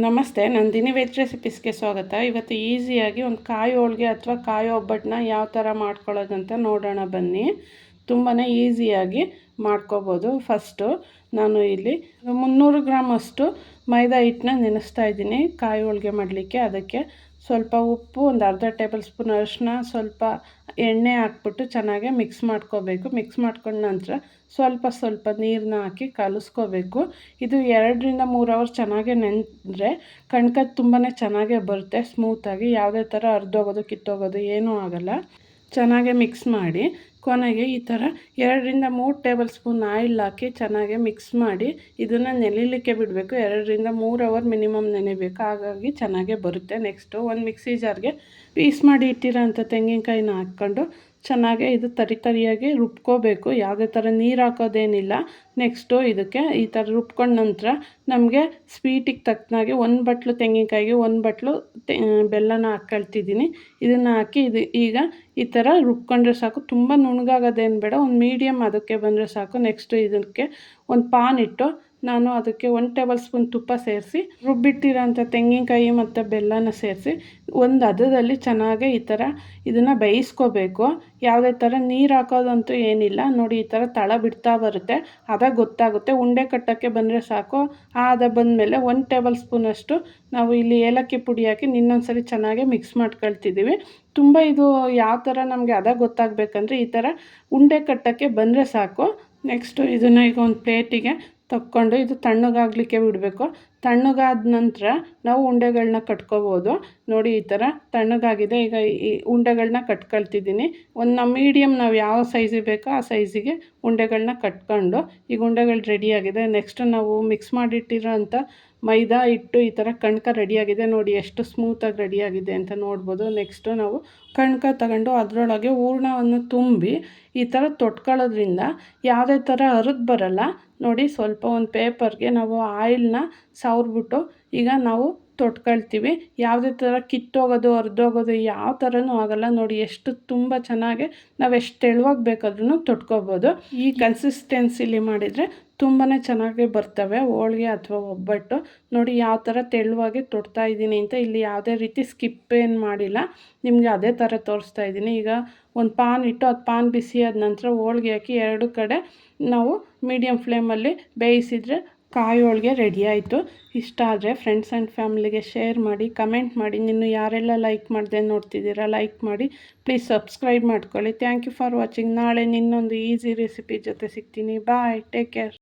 ನಮಸ್ತೆ, ನಂದಿನಿ ವೆಜ್ ರೆಸಿಪೀಸ್ಗೆ ಸ್ವಾಗತ. ಇವತ್ತು ಈಸಿಯಾಗಿ ಒಂದು ಕಾಯಿ ಹೋಳಿಗೆ ಅಥವಾ ಕಾಯಿ ಒಬ್ಬಟ್ಟನ್ನ ಯಾವ ಥರ ಮಾಡ್ಕೊಳ್ಳೋದಂತ ನೋಡೋಣ ಬನ್ನಿ. ತುಂಬಾ ಈಸಿಯಾಗಿ ಮಾಡ್ಕೋಬೋದು. ಫಸ್ಟು ನಾನು ಇಲ್ಲಿ ಮುನ್ನೂರು ಗ್ರಾಮ್ ಅಷ್ಟು ಮೈದಾ ಹಿಟ್ಟನ್ನ ನೆನೆಸ್ತಾ ಇದ್ದೀನಿ. ಕಾಯಿ ಹೋಳಿಗೆ ಮಾಡಲಿಕ್ಕೆ ಅದಕ್ಕೆ ಸ್ವಲ್ಪ ಉಪ್ಪು, ಒಂದು ಅರ್ಧ ಟೇಬಲ್ ಸ್ಪೂನ್ ಅರಿಶಿನ ಸ್ವಲ್ಪ ಎಣ್ಣೆ ಹಾಕ್ಬಿಟ್ಟು ಚೆನ್ನಾಗಿ ಮಿಕ್ಸ್ ಮಾಡ್ಕೋಬೇಕು. ಮಿಕ್ಸ್ ಮಾಡ್ಕೊಂಡ ನಂತರ ಸ್ವಲ್ಪ ಸ್ವಲ್ಪ ನೀರನ್ನ ಹಾಕಿ ಕಲಿಸ್ಕೋಬೇಕು. ಇದು ಎರಡರಿಂದ ಮೂರು ಅವರ್ ಚೆನ್ನಾಗೆ ನೆನೆದ್ರೆ ಕಣ್ಕ ತುಂಬಾ ಚೆನ್ನಾಗೇ ಬರುತ್ತೆ ಸ್ಮೂತಾಗಿ ಯಾವುದೇ ಥರ ಅರ್ಧೋಗೋದು ಕಿತ್ತೋಗೋದು ಏನೂ ಆಗೋಲ್ಲ. ಚೆನ್ನಾಗೆ ಮಿಕ್ಸ್ ಮಾಡಿ ಕೊನೆಗೆ ಈ ಥರ ಎರಡರಿಂದ ಮೂರು ಟೇಬಲ್ ಸ್ಪೂನ್ ಆಯಿಲ್ ಹಾಕಿ ಚೆನ್ನಾಗಿ ಮಿಕ್ಸ್ ಮಾಡಿ ಇದನ್ನು ನೆನೆಲಿಕ್ಕೆ ಬಿಡಬೇಕು. ಎರಡರಿಂದ ಮೂರು ಅವರ್ ಮಿನಿಮಮ್ ನೆನೆಬೇಕು. ಹಾಗಾಗಿ ಚೆನ್ನಾಗೇ ಬರುತ್ತೆ. ನೆಕ್ಸ್ಟು ಒಂದು ಮಿಕ್ಸಿ ಜಾರ್ಗೆ ಪೀಸ್ ಮಾಡಿ ಇಟ್ಟಿರೋ ಅಂಥ ತೆಂಗಿನಕಾಯಿನ ಹಾಕ್ಕೊಂಡು ಚೆನ್ನಾಗಿ ಇದು ತರಿ ತರಿಯಾಗಿ ರುಬ್ಕೋಬೇಕು. ಯಾವುದೇ ಥರ ನೀರು ಹಾಕೋದೇನಿಲ್ಲ. ನೆಕ್ಸ್ಟು ಇದಕ್ಕೆ ಈ ಥರ ರುಬ್ಕೊಂಡ ನಂತರ ನಮಗೆ ಸ್ವೀಟಿಗೆ ತಕ್ಕನಾಗೆ ಒಂದು ಬಟ್ಲು ತೆಂಗಿನಕಾಯಿಗೆ ಒಂದು ಬಟ್ಲು ತೆ ಬೆಲ್ಲನ ಹಾಕ್ಕೊಳ್ತಿದ್ದೀನಿ ಇದನ್ನು ಹಾಕಿ ಇದು ಈಗ ಈ ಥರ ರುಬ್ಕೊಂಡ್ರೆ ಸಾಕು. ತುಂಬ ನುಣ್ಗಾಗೋದೇನು ಬೇಡ. ಒಂದು ಮೀಡಿಯಮ್ ಅದಕ್ಕೆ ಬಂದರೆ ಸಾಕು. ನೆಕ್ಸ್ಟು ಇದಕ್ಕೆ ಒಂದು ಪಾನ್ ಇಟ್ಟು ನಾನು ಅದಕ್ಕೆ ಒಂದು ಟೇಬಲ್ ಸ್ಪೂನ್ ತುಪ್ಪ ಸೇರಿಸಿ ರುಬ್ಬಿಟ್ಟಿರೋಂಥ ತೆಂಗಿನಕಾಯಿ ಮತ್ತು ಬೆಲ್ಲನ ಸೇರಿಸಿ, ಒಂದು ಹದದಲ್ಲಿ ಚೆನ್ನಾಗಿ ಈ ಥರ ಇದನ್ನು ಬೇಯಿಸ್ಕೋಬೇಕು. ಯಾವುದೇ ಥರ ನೀರು ಹಾಕೋದಂತೂ ಏನಿಲ್ಲ. ನೋಡಿ, ಈ ಥರ ತಳ ಬಿಡ್ತಾ ಬರುತ್ತೆ. ಅದ ಗೊತ್ತಾಗುತ್ತೆ. ಉಂಡೆ ಕಟ್ಟೋಕ್ಕೆ ಬಂದರೆ ಸಾಕು. ಆ ಬಂದ ಬಂದಮೇಲೆ ಒಂದು ಟೇಬಲ್ ಸ್ಪೂನಷ್ಟು ನಾವು ಇಲ್ಲಿ ಏಲಕ್ಕಿ ಪುಡಿ ಹಾಕಿ ಇನ್ನೊಂದ್ಸರಿ ಚೆನ್ನಾಗಿ ಮಿಕ್ಸ್ ಮಾಡ್ಕೊಳ್ತಿದ್ದೀವಿ. ತುಂಬ ಇದು ಯಾವ ಥರ ನಮಗೆ ಅದ ಗೊತ್ತಾಗಬೇಕಂದ್ರೆ ಈ ಥರ ಉಂಡೆ ಕಟ್ಟೋಕ್ಕೆ ಬಂದರೆ ಸಾಕು. ನೆಕ್ಸ್ಟು ಇದನ್ನು ಈಗ ಒಂದು ಪ್ಲೇಟಿಗೆ ತಕ್ಕೊಂಡು ಇದು ತಣ್ಣಗಾಗಲಿಕ್ಕೆ ಬಿಡಬೇಕು. ತಣ್ಣಗಾದ ನಂತರ ನಾವು ಉಂಡೆಗಳನ್ನ ಕಟ್ಕೋಬೋದು. ನೋಡಿ ಈ ಥರ ತಣ್ಣಗಾಗಿದೆ. ಈಗ ಈ ಉಂಡೆಗಳನ್ನ ಕಟ್ಕೊಳ್ತಿದ್ದೀನಿ. ಒಂದು ನಮ್ಮ ಮೀಡಿಯಮ್ ನಾವು ಯಾವ ಸೈಜಿಗೆ ಬೇಕೋ ಆ ಸೈಜಿಗೆ ಉಂಡೆಗಳನ್ನ ಕಟ್ಕೊಂಡು ಈಗ ಉಂಡೆಗಳು ರೆಡಿಯಾಗಿದೆ ನೆಕ್ಸ್ಟ್ ನಾವು ಮಿಕ್ಸ್ ಮಾಡಿಟ್ಟಿರೋ ಅಂಥ ಮೈದಾ ಹಿಟ್ಟು ಈ ಥರ ಕಣ್ಕ ರೆಡಿಯಾಗಿದೆ ನೋಡಿ, ಎಷ್ಟು ಸ್ಮೂತಾಗಿ ರೆಡಿಯಾಗಿದೆ ಅಂತ ನೋಡ್ಬೋದು. ನೆಕ್ಸ್ಟು ನಾವು ಕಣ್ಕ ತಗೊಂಡು ಅದರೊಳಗೆ ಹೂರ್ಣವನ್ನು ತುಂಬಿ ಈ ಥರ ತೊಟ್ಕೊಳ್ಳೋದ್ರಿಂದ ಯಾವುದೇ ಥರ ಅರಿದು ಬರಲ್ಲ. ನೋಡಿ, ಸ್ವಲ್ಪ ಒಂದು ಪೇಪರ್ಗೆ ನಾವು ಆಯಿಲ್ನ ಸವ್ರಿಬಿಟ್ಟು ಈಗ ನಾವು ತೊಟ್ಕೊಳ್ತೀವಿ. ಯಾವುದೇ ಥರ ಕಿತ್ತೋಗೋದು, ಹರಿದೋಗೋದು ಯಾವ ಥರನೂ ಆಗೋಲ್ಲ. ನೋಡಿ ಎಷ್ಟು ತುಂಬ ಚೆನ್ನಾಗಿ ನಾವು ಎಷ್ಟು ತೆಳುವಾಗಿ ಬೇಕಾದ್ರೂ ತೊಟ್ಕೋಬೋದು. ಈ ಕನ್ಸಿಸ್ಟೆನ್ಸಿಲಿ ಮಾಡಿದರೆ ತುಂಬಾ ಚೆನ್ನಾಗಿ ಬರ್ತವೆ ಹೋಳಿಗೆ ಅಥವಾ ಒಬ್ಬಟ್ಟು. ನೋಡಿ ಯಾವ ಥರ ತೆಳುವಾಗಿ ತೊಡ್ತಾ ಇದ್ದೀನಿ ಅಂತ ಇಲ್ಲಿ ಯಾವುದೇ ರೀತಿ ಸ್ಕಿಪ್ ಏನು ಮಾಡಿಲ್ಲ. ನಿಮಗೆ ಅದೇ ಥರ ತೋರಿಸ್ತಾ ಇದ್ದೀನಿ. ಈಗ ಒಂದು ಪಾನ್ ಇಟ್ಟು ಅದು ಪಾನ್ ಬಿಸಿ ಆದ ನಂತರ ಹೋಳಿಗೆ ಹಾಕಿ ಎರಡು ಕಡೆ ನಾವು ಮೀಡಿಯಮ್ ಫ್ಲೇಮಲ್ಲಿ ಬೇಯಿಸಿದರೆ ಕಾಯಿ ಹೋಳಿಗೆ ರೆಡಿ ಆಯಿತು. ಇಷ್ಟ ಆದರೆ ಫ್ರೆಂಡ್ಸ್ ಆ್ಯಂಡ್ ಫ್ಯಾಮಿಲಿಗೆ ಶೇರ್ ಮಾಡಿ ಕಮೆಂಟ್ ಮಾಡಿ. ನೀನು ಯಾರೆಲ್ಲ ಲೈಕ್ ಮಾಡಿದೆ ನೋಡ್ತಿದ್ದೀರಾ ಲೈಕ್ ಮಾಡಿ. ಪ್ಲೀಸ್ ಸಬ್ಸ್ಕ್ರೈಬ್ ಮಾಡ್ಕೊಳ್ಳಿ. ಥ್ಯಾಂಕ್ ಯು ಫಾರ್ ವಾಚಿಂಗ್ ನಾಳೆ ನಿನ್ನೊಂದು ಈಸಿ ರೆಸಿಪಿ ಜೊತೆ ಸಿಗ್ತೀನಿ. Bye take care